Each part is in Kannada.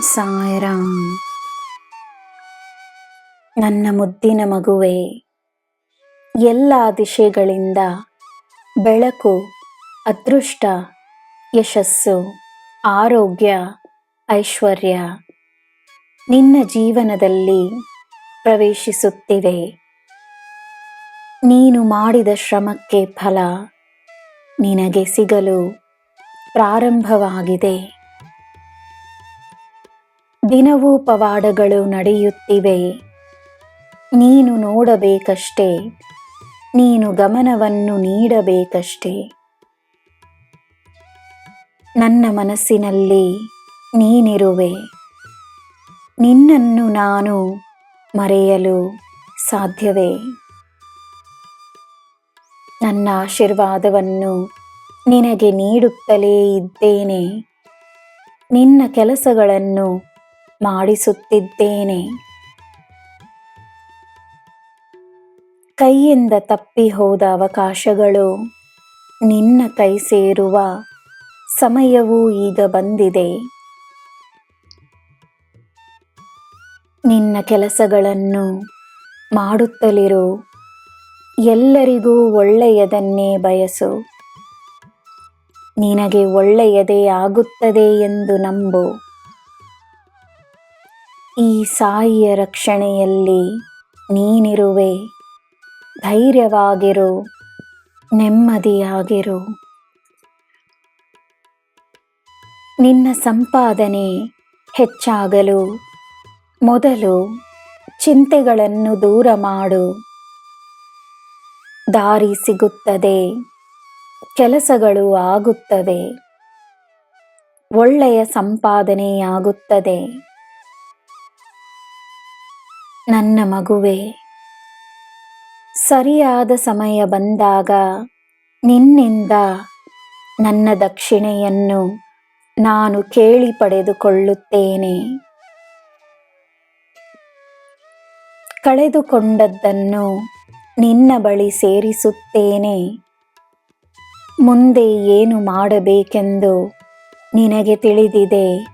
ಸಾಯಿರಾಮ್. ನನ್ನ ಮುದ್ದಿನ ಮಗುವೆ, ಎಲ್ಲ ದಿಶೆಗಳಿಂದ ಬೆಳಕು, ಅದೃಷ್ಟ, ಯಶಸ್ಸು, ಆರೋಗ್ಯ, ಐಶ್ವರ್ಯ ನಿನ್ನ ಜೀವನದಲ್ಲಿ ಪ್ರವೇಶಿಸುತ್ತಿವೆ. ನೀನು ಮಾಡಿದ ಶ್ರಮಕ್ಕೆ ಫಲ ನಿನಗೆ ಸಿಗಲು ಪ್ರಾರಂಭವಾಗಿದೆ. ದಿನವೂ ಪವಾಡಗಳು ನಡೆಯುತ್ತಿವೆ. ನೀನು ನೋಡಬೇಕಷ್ಟೇ. ನೀನು ಗಮನವನ್ನು ನೀಡಬೇಕಷ್ಟೇ. ನನ್ನ ಮನಸ್ಸಿನಲ್ಲಿ ನೀನಿರುವೆ. ನಿನ್ನನ್ನು ನಾನು ಮರೆಯಲು ಸಾಧ್ಯವೇ? ನನ್ನ ಆಶೀರ್ವಾದವನ್ನು ನಿನಗೆ ನೀಡುತ್ತಲೇ ಇದ್ದೇನೆ. ನಿನ್ನ ಕೆಲಸಗಳನ್ನು ಮಾಡಿಸುತ್ತಿದ್ದೇನೆ. ಕೈಯಿಂದ ತಪ್ಪಿ ಹೋದ ಅವಕಾಶಗಳು ನಿನ್ನ ಕೈ ಸೇರುವ ಸಮಯವೂ ಈಗ ಬಂದಿದೆ. ನಿನ್ನ ಕೆಲಸಗಳನ್ನು ಮಾಡುತ್ತಲಿರು. ಎಲ್ಲರಿಗೂ ಒಳ್ಳೆಯದನ್ನೇ ಬಯಸು. ನಿನಗೆ ಒಳ್ಳೆಯದೇ ಆಗುತ್ತದೆ ಎಂದು ನಂಬು. ಈ ಸಾಯಿಯ ರಕ್ಷಣೆಯಲ್ಲಿ ನೀನಿರುವೆ. ಧೈರ್ಯವಾಗಿರು, ನೆಮ್ಮದಿಯಾಗಿರು. ನಿನ್ನ ಸಂಪಾದನೆ ಹೆಚ್ಚಾಗಲು ಮೊದಲು ಚಿಂತೆಗಳನ್ನು ದೂರ ಮಾಡು. ದಾರಿ ಸಿಗುತ್ತದೆ, ಕೆಲಸಗಳು ಆಗುತ್ತವೆ. ಒಳ್ಳೆಯ ಸಂಪಾದನೆಯಾಗುತ್ತದೆ. ನನ್ನ ಮಗುವೆ. ಸರಿಯಾದ ಸಮಯ ಬಂದಾಗ ನಿನ್ನಿಂದ ನನ್ನ ದಕ್ಷಿಣೆಯನ್ನು ನಾನು ಕೇಳಿ ಪಡೆದುಕೊಳ್ಳುತ್ತೇನೆ. ಕಳೆದುಕೊಂಡದ್ದನ್ನು ನಿನ್ನ ಬಳಿ ಸೇರಿಸುತ್ತೇನೆ. ಮುಂದೆ ಏನು ಮಾಡಬೇಕೆಂದು ನಿನಗೆ ತಿಳಿದಿದೆ.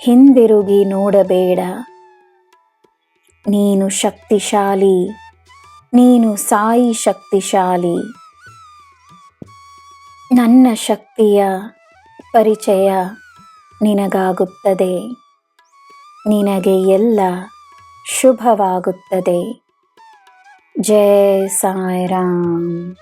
ಹಿಂದಿರುಗಿ ನೋಡಬೇಡ. ನೀನು ಶಕ್ತಿಶಾಲಿ ನೀನು ಸಾಯಿ ಶಕ್ತಿಶಾಲಿ. ನನ್ನ ಶಕ್ತಿಯ ಪರಿಚಯ ನಿನಗಾಗುತ್ತದೆ. ನಿನಗೆ ಎಲ್ಲ ಶುಭವಾಗುತ್ತದೆ. ಜಯ ಸಾಯಿರಾಮ್.